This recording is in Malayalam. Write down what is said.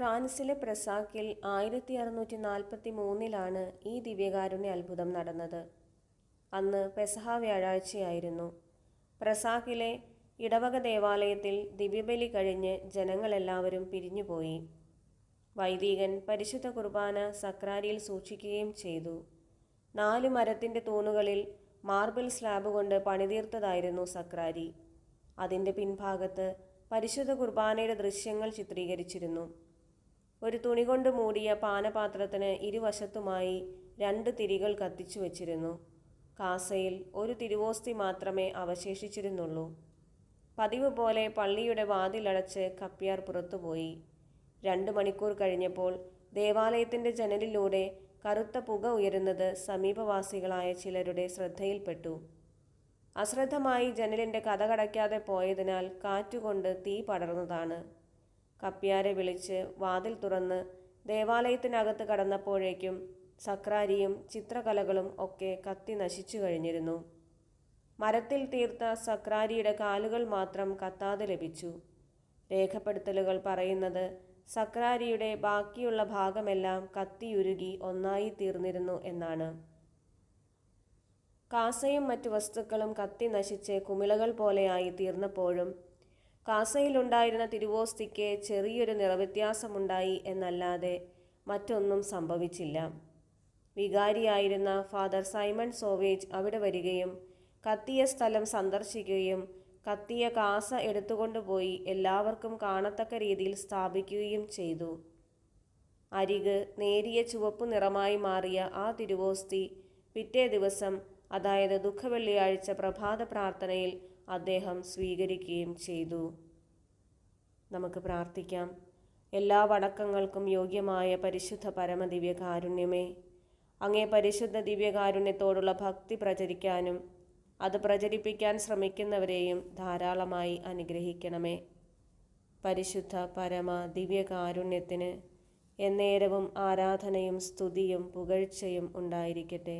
ഫ്രാൻസിലെ പ്രസാക്കിൽ ആയിരത്തി അറുന്നൂറ്റി നാൽപ്പത്തി മൂന്നിലാണ് ഈ ദിവ്യകാരുണ്യ അത്ഭുതം നടന്നത്. അന്ന് പെസഹ വ്യാഴാഴ്ചയായിരുന്നു. പ്രസാക്കിലെ ഇടവക ദേവാലയത്തിൽ ദിവ്യബലി കഴിഞ്ഞ് ജനങ്ങളെല്ലാവരും പിരിഞ്ഞുപോയി. വൈദികൻ പരിശുദ്ധ കുർബാന സക്രാരിയിൽ സൂക്ഷിക്കുകയും ചെയ്തു. നാല് മരത്തിന്റെ തൂണുകളിൽ മാർബിൾ സ്ലാബ് കൊണ്ട് പണിതീർത്തതായിരുന്നു സക്രാരി. അതിന്റെ പിൻഭാഗത്ത് പരിശുദ്ധ കുർബാനയുടെ ദൃശ്യങ്ങൾ ചിത്രീകരിച്ചിരുന്നു. ഒരു തുണി കൊണ്ട് മൂടിയ പാനപാത്രത്തിന് ഇരുവശത്തുമായി രണ്ട് തിരികൾ കത്തിച്ചു വച്ചിരുന്നു. കാസയിൽ ഒരു തിരുവോസ്തി മാത്രമേ അവശേഷിച്ചിരുന്നുള്ളൂ. പതിവ് പോലെ പള്ളിയുടെ വാതിലടച്ച് കപ്പ്യാർ പുറത്തുപോയി. രണ്ട് മണിക്കൂർ കഴിഞ്ഞപ്പോൾ ദേവാലയത്തിന്റെ ജനലിലൂടെ കറുത്ത പുക ഉയരുന്നത് സമീപവാസികളായ ചിലരുടെ ശ്രദ്ധയിൽപ്പെട്ടു. അശ്രദ്ധമായി ജനലിന്റെ കഥകടയ്ക്കാതെ പോയതിനാൽ കാറ്റുകൊണ്ട് തീ പടർന്നതാണ്. കപ്പ്യാരെ വിളിച്ച് വാതിൽ തുറന്ന് ദേവാലയത്തിനകത്ത് കടന്നപ്പോഴേക്കും സക്രാരിയും ചിത്രകലകളും ഒക്കെ കത്തി നശിച്ചു കഴിഞ്ഞിരുന്നു. മരത്തിൽ തീർത്ത സക്രാരിയുടെ കാലുകൾ മാത്രം കത്താതെ ലഭിച്ചു. രേഖപ്പെടുത്തലുകൾ പറയുന്നത് സക്രാരിയുടെ ബാക്കിയുള്ള ഭാഗമെല്ലാം കത്തിയുരുകി ഒന്നായി തീർന്നിരുന്നു എന്നാണ്. കാസയും മറ്റു വസ്തുക്കളും കത്തി നശിച്ച് കുമിളകൾ പോലെയായി തീർന്നപ്പോഴും കാസയിലുണ്ടായിരുന്ന തിരുവോസ്തിക്ക് ചെറിയൊരു നിറവ്യത്യാസമുണ്ടായി എന്നല്ലാതെ മറ്റൊന്നും സംഭവിച്ചില്ല. വികാരിയായിരുന്ന ഫാദർ സൈമൺ സോവേജ് അവിടെ വരികയും കത്തിയ സ്ഥലം സന്ദർശിക്കുകയും കത്തിയ കാസ എടുത്തുകൊണ്ടുപോയി എല്ലാവർക്കും കാണത്തക്ക രീതിയിൽ സ്ഥാപിക്കുകയും ചെയ്തു. അരിക് നേരിയ ചുവപ്പ് നിറമായി മാറിയ ആ തിരുവോസ്തി പിറ്റേ ദിവസം അതായത് ദുഃഖവെള്ളിയാഴ്ച പ്രഭാത പ്രാർത്ഥനയിൽ അദ്ദേഹം സ്വീകരിക്കുകയും ചെയ്തു. നമുക്ക് പ്രാർത്ഥിക്കാം. എല്ലാ വണക്കങ്ങൾക്കും യോഗ്യമായ പരിശുദ്ധ പരമദിവ്യ കാരുണ്യമേ അങ്ങേ പരിശുദ്ധ ദിവ്യകാരുണ്യത്തോടുള്ള ഭക്തി പ്രചരിക്കാനും അത് പ്രചരിപ്പിക്കാൻ ശ്രമിക്കുന്നവരെയും ധാരാളമായി അനുഗ്രഹിക്കണമേ. പരിശുദ്ധ പരമ ദിവ്യകാരുണ്യത്തിന് എന്നേരവും ആരാധനയും സ്തുതിയും പുകഴ്ചയും ഉണ്ടായിരിക്കട്ടെ.